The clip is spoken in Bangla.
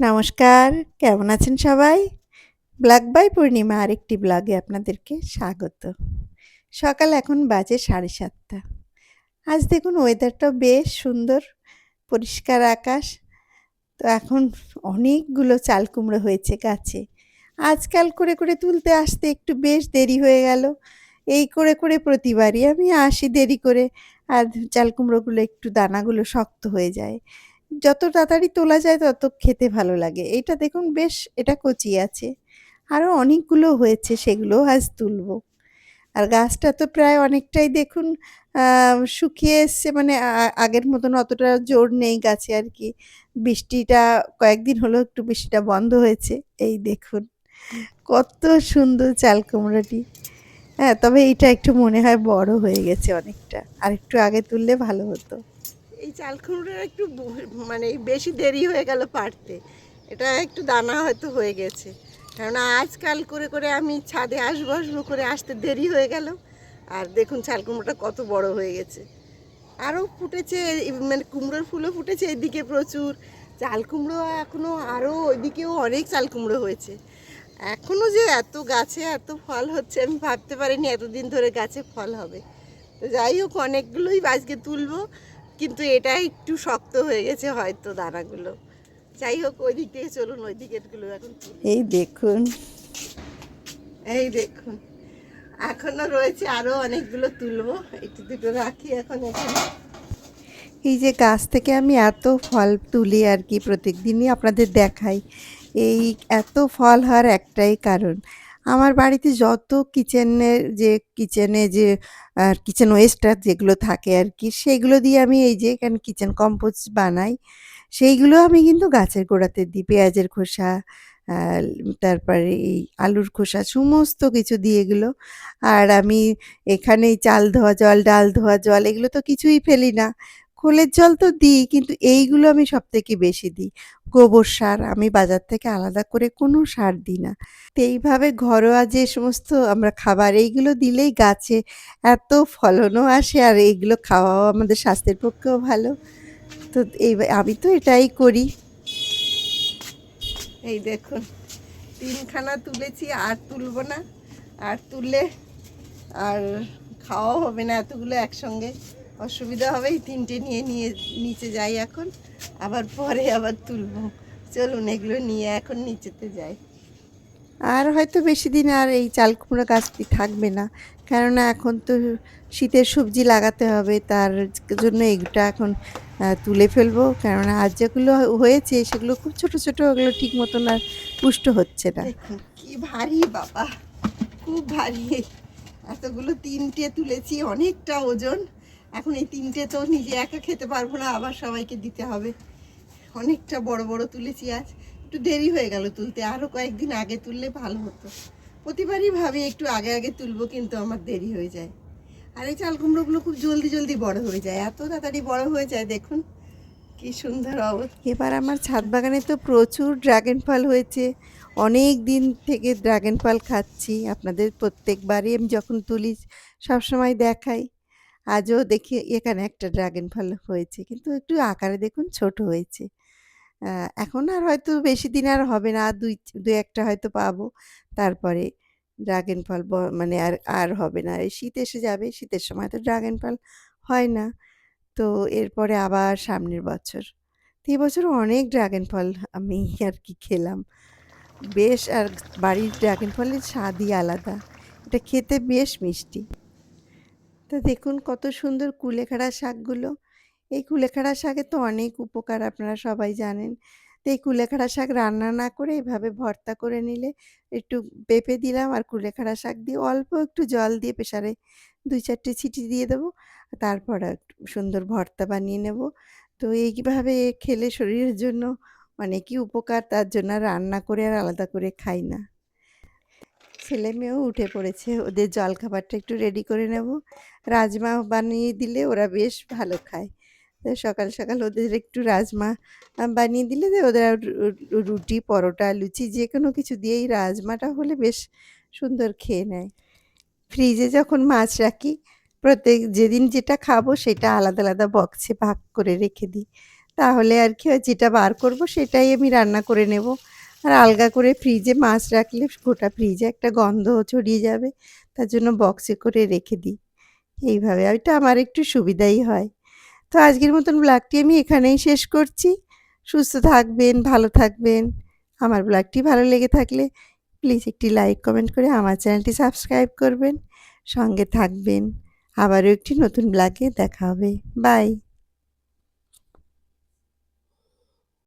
নমস্কার, কেমন আছেন সবাই? ব্ল্যাক বাই পূর্ণিমা আরেকটি ব্লগে আপনাদেরকে স্বাগত। সকাল এখন বাজে সাড়ে সাতটা। আজ দেখুন ওয়েদারটা বেশ সুন্দর, পরিষ্কার আকাশ। তো এখন অনেকগুলো চাল কুমড়ো হয়েছে গাছে। আজকাল করে করে তুলতে আসতে একটু বেশ দেরি হয়ে গেল। এই করে করে প্রতিবারই আমি আসি দেরি করে, আর চাল কুমড়োগুলো একটু দানাগুলো শক্ত হয়ে যায়। যত তাড়াতাড়ি তোলা যায় তত খেতে ভালো লাগে। এটা দেখুন বেশ, এটা কচি আছে। আরও অনেকগুলো হয়েছে, সেগুলোও আজ তুলবো। আর গাছটা তো প্রায় অনেকটাই দেখুন শুকিয়ে এসছে মানে আগের মতন অতটা জোর নেই গাছে আর কি। বৃষ্টিটা কয়েকদিন হলো একটু বৃষ্টিটা বন্ধ হয়েছে, এই দেখুন। কত সুন্দর চাল কুমড়োটি। হ্যাঁ তবে এইটা একটু মনে হয় বড় হয়ে গেছে অনেকটা। আর একটু আগে তুললে ভালো হতো। এই চাল একটু মানে বেশি দেরি হয়ে গেল পারতে এটা একটু দানা হয়তো হয়ে গেছে। কেননা আজকাল করে করে আমি ছাদে আসব আসব করে আসতে দেরি হয়ে গেল। আর দেখুন চাল কুমড়োটা কত বড় হয়ে গেছে। আরও ফুটেছে মানে কুমড়োর ফুলও ফুটেছে এদিকে প্রচুর। চাল কুমড়ো এখনও আরও ওইদিকেও অনেক চাল কুমড়ো হয়েছে। এখনও যে এত গাছে এত ফল হচ্ছে আমি ভাবতে পারিনি এতদিন ধরে গাছে ফল হবে। তো যাই হোক, অনেকগুলোই আজকে তুলবো। কিন্তু এটা একটু শক্ত হয়ে গেছে হয়তো দানাগুলো। যাই হোক ওই দিক থেকে চলুন ওই দিকেরগুলো এখন এই দেখুন। এই দেখুন এখনও রয়েছে আরও অনেকগুলো তুলবো। একটু দুটো রাখি এখন এখানে। এই যে গাছ থেকে আমি এত ফল তুলি আর কি প্রত্যেক দিনই আপনাদের দেখাই। এই এত ফল হওয়ার একটাই কারণ। আমার বাড়িতে যত কিচেনের যে কিচেনে যে আর কিচেন ওয়েস্টার যেগুলো থাকে আর কি সেগুলো দিয়ে আমি এই যে এখানে কিচেন কম্পোস্ট বানাই। সেইগুলো আমি কিন্তু গাছের গোড়াতে দিই, পেঁয়াজের খোসা তারপরে এই আলুর খোসা, সমস্ত কিছু দিয়ে এগুলো। আর আমি এখানে এই চাল ধোয়া জল, ডাল ধোয়া জল, এগুলো তো কিছুই ফেলি না। খোলের জল তো দিই, কিন্তু এইগুলো আমি সব থেকে বেশি দিই। গোবর সার, আমি বাজার থেকে আলাদা করে কোনো সার দিই না। তো এইভাবে ঘরোয়া যে সমস্ত আমরা খাবার, এইগুলো দিলেই গাছে এত ফলনও আসে আর এইগুলো খাওয়াও আমাদের স্বাস্থ্যের পক্ষেও ভালো। তো এই আমি তো এটাই করি। এই দেখুন, তিনখানা তুলেছি, আর তুলবো না। আর তুললে আর খাওয়াও হবে না এতগুলো একসঙ্গে। অসুবিধা হবে এই তিনটে নিয়ে নিয়ে নিচে যাই এখন আবার পরে আবার তুলবো। চলুন এগুলো নিয়ে এখন নিচেতে যাই। আর হয়তো বেশি দিন আর এই চাল কুমড়ো গাছটি থাকবে না কেননা এখন তো শীতের সবজি লাগাতে হবে তার জন্য এইটা এখন তুলে ফেলব। কেননা আজ যেগুলো হয়েছে সেগুলো খুব ছোট ছোট ওগুলো ঠিক মতন আর পুষ্ট হচ্ছে না। কি ভারী বাবা খুব ভারী। এতগুলো তিনটে তুলেছি অনেকটা ওজন। এখন এই তিনটে তো নিজে একা খেতে পারব না, আবার সবাইকে দিতে হবে। অনেকটা বড় বড় তুলেছি আজ। একটু দেরি হয়ে গেল তুলতে আরও কয়েকদিন আগে তুললে ভালো হতো। প্রতিবারই ভাবি একটু আগে আগে তুলবো, কিন্তু আমার দেরি হয়ে যায়। আর এই চাল কুমড়োগুলো খুব জলদি জলদি বড় হয়ে যায়, এত তাড়াতাড়ি বড় হয়ে যায়, দেখুন কি সুন্দর অবস্থা। এবার আমার ছাদ বাগানে তো প্রচুর ড্রাগন ফল হয়েছে। অনেক দিন থেকে ড্রাগন ফল খাচ্ছি। আপনাদের প্রত্যেকবারই আমি যখন তুলি, সবসময় দেখাই। আজও দেখি এখানে একটা ড্রাগন ফল হয়েছে। কিন্তু একটু আকারে দেখুন ছোট হয়েছে। এখন আর হয়তো বেশি দিন আর হবে না। দুই দু একটা হয়তো পাবো। তারপরে ড্রাগন ফল মানে আর আর হবে না। এই শীত এসে যাবে, শীতের সময় তো ড্রাগন ফল হয় না। তো এরপরে আবার সামনের বছর। তো এবছর অনেক ড্রাগন ফল আমি আর কি খেলাম। বেশ, আর বাড়ির ড্রাগন ফলের স্বাদই আলাদা। এটা খেতে বেশ মিষ্টি। তা দেখুন কত সুন্দর কুলেখাড়া শাকগুলো। এই কুলেখাড়া শাকে তো অনেক উপকার আপনারা সবাই জানেন। তো এই কুলেখাড়া শাক রান্না না করে এভাবে ভর্তা করে নিলে একটু পেঁপে দিলাম আর কুলেখাড়া শাক দিয়ে অল্প একটু জল দিয়ে প্রেসারে দুই চারটে ছিটি দিয়ে দেবো। তারপর সুন্দর ভর্তা বানিয়ে নেব। তো এইভাবে খেলে শরীরের জন্য অনেকই উপকার, তার জন্য রান্না করে আর আলাদা করে খাই না। ছেলে মেয়েও উঠে পড়েছে। ওদের জলখাবারটা একটু রেডি করে নেব। রাজমা বানিয়ে দিলে ওরা বেশ ভালো খায়। তো সকাল সকাল ওদের একটু রাজমা বানিয়ে দিলে ওদের রুটি, পরোটা, লুচি যে কোনো কিছু দিয়েই রাজমাটা হলে বেশ সুন্দর খেয়ে নেয়। ফ্রিজে যখন মাছ রাখি, প্রত্যেক যেদিন যেটা খাব সেটা আলাদা আলাদা বক্সে ভাগ করে রেখে দিই। তাহলে আর কি যেটা বার করব সেটাই আমি রান্না করে নেব। আর আলগা করে ফ্রিজে মাছ রাখলে গোটা ফ্রিজে একটা গন্ধ ছড়িয়ে যাবে, তার জন্য বক্সে করে রেখে দিই। এইভাবে, ওইটা আমার একটু সুবিধাই হয়। তো আজকের মতন ব্লগটি আমি এখানেই শেষ করছি। সুস্থ থাকবেন, ভালো থাকবেন। আমার ব্লগটি ভালো লেগে থাকলে প্লিজ একটি লাইক কমেন্ট করে আমার চ্যানেলটি সাবস্ক্রাইব করবেন। সঙ্গে থাকবেন। আবারও একটি নতুন ব্লগে দেখা হবে। বাই